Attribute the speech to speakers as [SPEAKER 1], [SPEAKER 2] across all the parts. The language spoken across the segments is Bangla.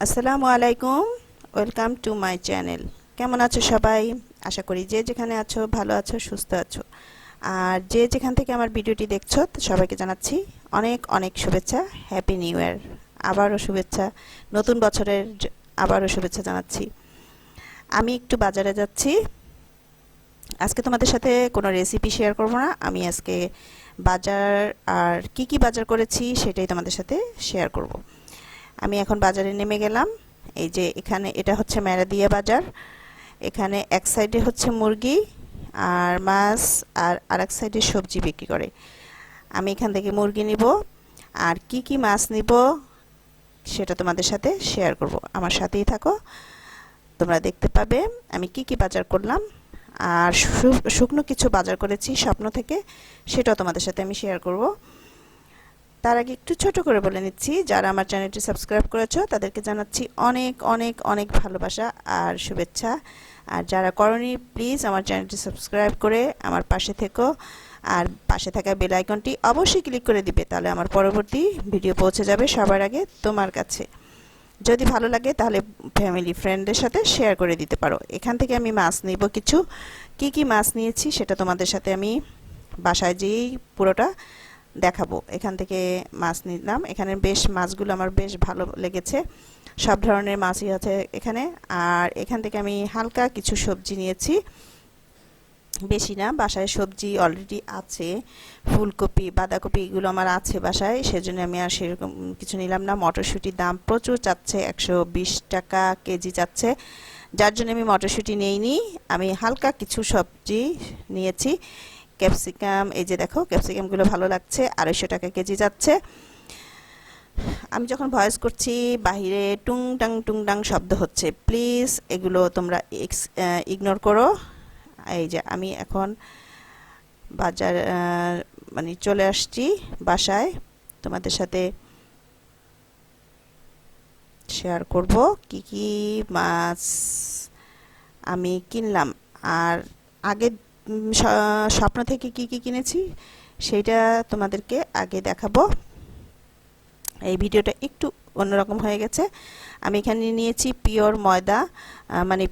[SPEAKER 1] আসসালামু আলাইকুম। ওয়েলকাম টু মাই চ্যানেল কেমন আছো সবাই? আশা করি যে যেখানে আছো, ভালো আছো, সুস্থ আছো। আর যে যেখান থেকে আমার ভিডিওটি দেখছ সবাইকে জানাচ্ছি অনেক অনেক শুভেচ্ছা। হ্যাপি নিউ ইয়ার আবারও শুভেচ্ছা। নতুন বছরের আবারও শুভেচ্ছা জানাচ্ছি। আমি একটু বাজারে যাচ্ছি। আজকে তোমাদের সাথে কোনো রেসিপি শেয়ার করব না। আমি আজকে বাজার আর কি কি বাজার করেছি সেটাই তোমাদের সাথে শেয়ার করব। আমি এখন বাজারে নেমে গেলাম। এই যে এখানে এটা হচ্ছে মেরাদিয়া বাজার। এখানে এক সাইডে হচ্ছে মুরগি আর মাছ আর আরেক সাইডে সবজি বিক্রি করে। আমি এখান থেকে মুরগি নিব আর কি কি মাছ নিব সেটা তোমাদের সাথে শেয়ার করব। আমার সাথেই থাকো, তোমরা দেখতে পাবে। আমি কি কি বাজার করলাম আর শুকনো কিছু বাজার করেছি স্বপ্ন থেকে, সেটাও তোমাদের সাথে আমি শেয়ার করব। তার আগে একটু ছোট করে বলে নিচ্ছি, যারা আমার চ্যানেলটি সাবস্ক্রাইব করেছ, তাদেরকে জানাচ্ছি অনেক অনেক অনেক ভালোবাসা আর শুভেচ্ছা। আর যারা করনি প্লিজ আমার চ্যানেলটি সাবস্ক্রাইব করে আমার পাশে থেকো। আর পাশে থাকা বেল আইকনটি অবশ্যই ক্লিক করে দিবে, তাহলে আমার পরবর্তী ভিডিও পৌঁছে যাবে সবার আগে তোমার কাছে। যদি ভালো লাগে তাহলে ফ্যামিলি ফ্রেন্ডদের সাথে শেয়ার করে দিতে পারো। এখান থেকে আমি মাছ নিব কিছু। কি কি মাছ নিয়েছি সেটা তোমাদের সাথে আমি বাসায় যেয়েই পুরোটা দেখাবো। এখান থেকে মাছ নিলাম। এখানে বেশ মাছগুলো আমার বেশ ভালো লেগেছে। সব ধরনের মাছই আছে এখানে। আর এখান থেকে আমি হালকা কিছু সবজি নিয়েছি। বেশি না, বাসায় সবজি অলরেডি আছে, ফুলকপি, বাঁধাকপি এগুলো আমার আছে বাসায়, সেজন্য আমি আর সেরকম কিছু নিলাম না। মটরশুঁটির দাম প্রচুর চাচ্ছে, একশো বিশ টাকা কেজি চাচ্ছে। যার জন্য আমি মটরশুঁটি নেইনি, আমি হালকা কিছু সবজি নিয়েছি। ক্যাপসিকাম, এই যে দেখো, ক্যাপসিকামগুলো ভালো লাগছে, আড়াইশো টাকা কেজি যাচ্ছে। আমি যখন ভয়েস করছি, বাহিরে টুংটাং টুংটাং শব্দ হচ্ছে। প্লিজ এগুলো তোমরা ইগনোর করো। এই যে আমি এখন বাজার মানে চলে আসছি বাসায়। তোমাদের সাথে শেয়ার করব কি কি মাছ আমি কিনলাম। আর আগে স্বপ্ন থেকে কি কি কিনেছি সেইটা তোমাদেরকে আগে দেখাবো। এই ভিডিওটা একটু অন্যরকম হয়ে গেছে। আমি এখানে নিয়েছি পিওর ময়দা মানে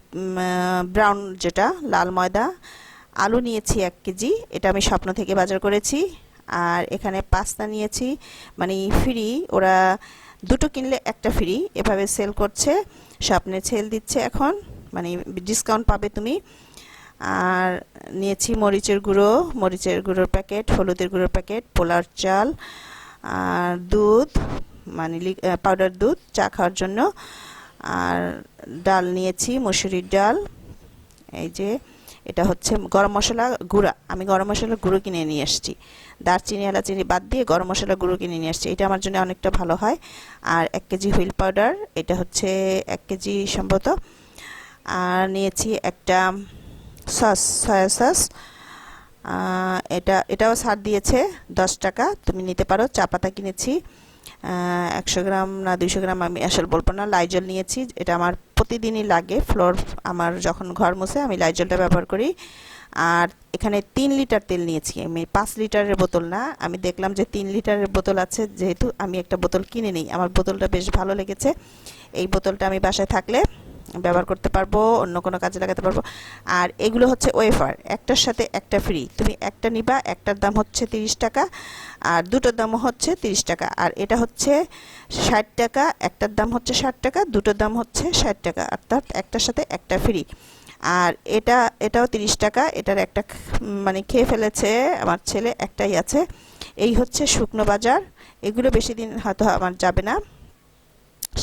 [SPEAKER 1] ব্রাউন যেটা, লাল ময়দা। আলু নিয়েছি এক কেজি, এটা আমি স্বপ্ন থেকে বাজার করেছি। আর এখানে পাস্তা নিয়েছি মানে ফ্রি। ওরা দুটো কিনলে একটা ফ্রি, এভাবে সেল করছে, স্বপ্নে সেল দিচ্ছে এখন মানে ডিসকাউন্ট পাবে তুমি। আর নিয়েছি মরিচের গুঁড়ো, মরিচের গুঁড়োর প্যাকেট, হলুদের গুঁড়োর প্যাকেট, পোলার চাল, আর দুধ। মানে পাউডার দুধ, চা খাওয়ার জন্য। আর ডাল নিয়েছি, মসুরির ডাল। এই যে, এটা হচ্ছে গরম মশলা গুঁড়া। আমি গরম মশলা গুঁড়ো কিনে নিয়ে এসেছি দারচিনি, এলাচিনি বাদ দিয়ে গরম মশলা গুঁড়ো কিনে নিয়ে এসেছি এটা আমার জন্য অনেকটা ভালো হয়। আর এক কেজি হুইল পাউডার, এটা হচ্ছে এক কেজি সম্ভবত। আর নিয়েছি একটা সস, সয়া সস। এটা, এটাও ছাড় দিয়েছে দশ টাকা। তুমি নিতে পারো। চা পাতা কিনেছি। একশো গ্রাম না দুইশো গ্রাম আমি আসল বলব না, লাইজল নিয়েছি, এটা আমার প্রতিদিনই লাগে, ফ্লোর আমার যখন ঘর মুছে আমি লাইজলটা ব্যবহার করি। আর এখানে তিন লিটার তেল নিয়েছি আমি, পাঁচ লিটারের বোতল না, আমি দেখলাম যে তিন লিটারের বোতল আছে, যেহেতু আমি একটা বোতল কিনে নিই, আমার বোতলটা বেশ ভালো লেগেছে। এই বোতলটা আমি বাসায় থাকলে ব্যবহার করতে পারব, অন্য কোনো কাজে লাগাতে পারব। আর এগুলো হচ্ছে ওয়েফার একটার সাথে একটা ফ্রি তুমি একটা নিবা, একটার দাম হচ্ছে তিরিশ টাকা, আর দুটোর দাম হচ্ছে তিরিশ টাকা। আর এটা হচ্ছে ষাট টাকা, একটার দাম হচ্ছে ষাট টাকা, দুটোর দাম হচ্ছে ষাট টাকা। অর্থাৎ একটার সাথে একটা ফ্রি আর এটা, এটাও তিরিশ টাকা, এটার একটা মানে খেয়ে ফেলেছে আমার ছেলে, একটাই আছে। এই হচ্ছে শুকনো বাজার। এগুলো বেশি দিন হয়তো আমার যাবে না।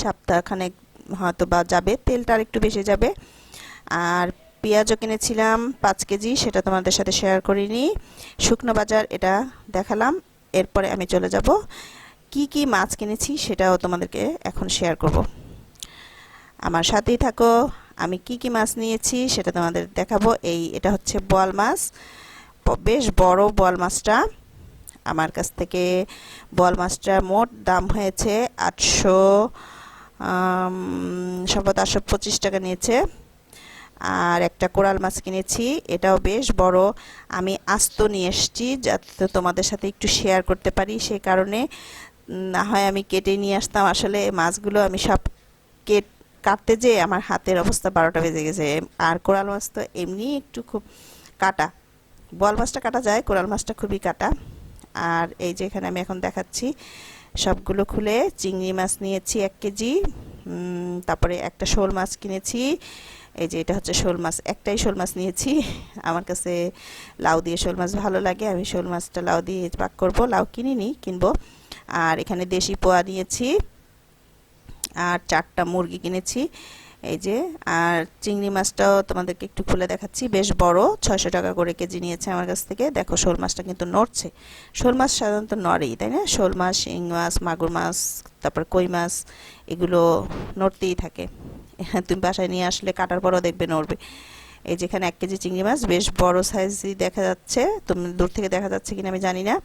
[SPEAKER 1] সপ্তাহখানেক হয়তো বা যাবে, তেলটা আর একটু বেশি যাবে। আর পেঁয়াজও কিনেছিলাম, পাঁচ কেজি, সেটা তোমাদের সাথে শেয়ার করিনি। শুকনো বাজার, এটা দেখালাম। এরপরে আমি চলে যাব। কি কি মাছ কিনেছি, সেটাও তোমাদেরকে এখন শেয়ার করব। আমার সাথেই থাকো, আমি কি কি মাছ নিয়েছি, সেটা তোমাদের দেখাবো। এই, এটা হচ্ছে বোয়াল মাছ। বেশ বড় বোয়াল মাছটা। আমার কাছ থেকে বোয়াল মাছটার মোট দাম হয়েছে আটশো সম্ভবত আটশো পঁচিশ টাকা নিয়েছে। আর একটা কোরাল মাছ কিনেছি, এটাও বেশ বড়। আমি আস্ত নিয়ে এসেছি যাতে তোমাদের সাথে একটু শেয়ার করতে পারি। সে কারণে না হয় আমি কেটে নিয়ে আসতাম। আসলে মাছগুলো আমি সব কেট, কাটতে যেয়ে আমার হাতের অবস্থা বারোটা বেজে গেছে। আর কোরাল মাছ তো এমনি একটু খুব কাটা। বল মাছটা কাটা যায়, কোরাল মাছটা খুবই কাটা। আর এই যে এখানে আমি এখন দেখাচ্ছি সবগুলো খুলে চিংড়ি মাছ নিয়েছি এক কেজি। তারপরে একটা শোল মাছ কিনেছি। এই যে এটা হচ্ছে শোল মাছ, একটাই শোল মাছ নিয়েছি। আমার কাছে লাউ দিয়ে শোল মাছ ভালো লাগে, আমি শোল মাছটা লাউ দিয়ে পাক করব, লাউ কিনিনি, কিনব। আর এখানে দেশি পোয়া নিয়েছি। আর চারটা মুরগি কিনেছি। এই যে, আর চিংড়ি মাছটাও তোমাদেরকে একটু খুলে দেখাচ্ছি। বেশ বড়, ছয়শো টাকা করে কেজি নিয়েছে আমার কাছ থেকে। দেখো, শোল মাছটা কিন্তু নড়ছে। শোল মাছ সাধারণত নড়েই, তাই না? শোল মাছ, শিং মাছ, মাগুর মাছ, তারপর কই মাছ, এগুলো নড়তেই থাকে। তুমি বাসায় নিয়ে আসলে কাটার পরও দেখবে নড়বে। এই যেখানে এক কেজি চিংড়ি মাছ, বেশ বড় সাইজই দেখা যাচ্ছে। তুমি দূর থেকে দেখা যাচ্ছে কিনা আমি জানি না।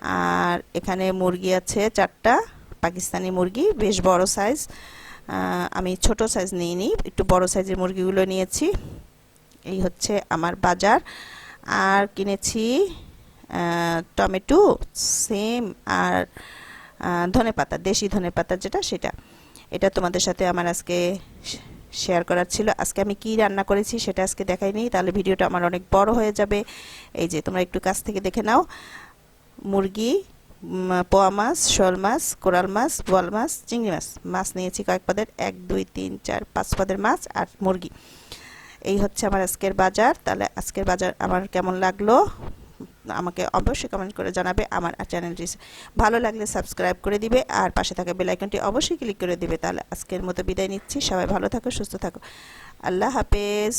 [SPEAKER 1] আর এখানে মুরগি আছে চারটা, পাকিস্তানি মুরগি, বেশ বড় সাইজ। আমি ছোট সাইজ নিয়ে নিই একটু বড় সাইজের মুরগিগুলো নিয়েছি। এই হচ্ছে আমার বাজার। আর কিনেছি টমেটো, সেম আর ধনে পাতা, দেশি ধনে পাতা যেটা, সেটা। এটা তোমাদের সাথে আমার আজকে শেয়ার করার ছিল। আজকে আমি কি রান্না করেছি সেটা আজকে দেখাই দেখাইনি তাহলে ভিডিওটা আমার অনেক বড় হয়ে যাবে। এই যে তোমরা একটু কাছ থেকে দেখে নাও। মুরগি পোয়া মাছ, শোল মাছ, কোরাল মাছ, বোয়াল মাছ, চিংড়ি মাছ। মাছ নিয়েছি কয়েক পদের, এক, দুই, তিন, চার, পাঁচ পদের মাছ আর মুরগি। এই হচ্ছে আমার আজকের বাজার। তাহলে আজকের বাজার আমার কেমন লাগল? আমাকে অবশ্যই কমেন্ট করে জানাবে আমার চ্যানেলটি ভালো লাগলে সাবস্ক্রাইব করে দিবে আর পাশে থাকা বেল আইকনটি অবশ্যই ক্লিক করে দিবে। তাহলে আজকের মতো বিদায় নিচ্ছি। সবাই ভালো থাকো, সুস্থ থাকো। আল্লাহ হাফেজ।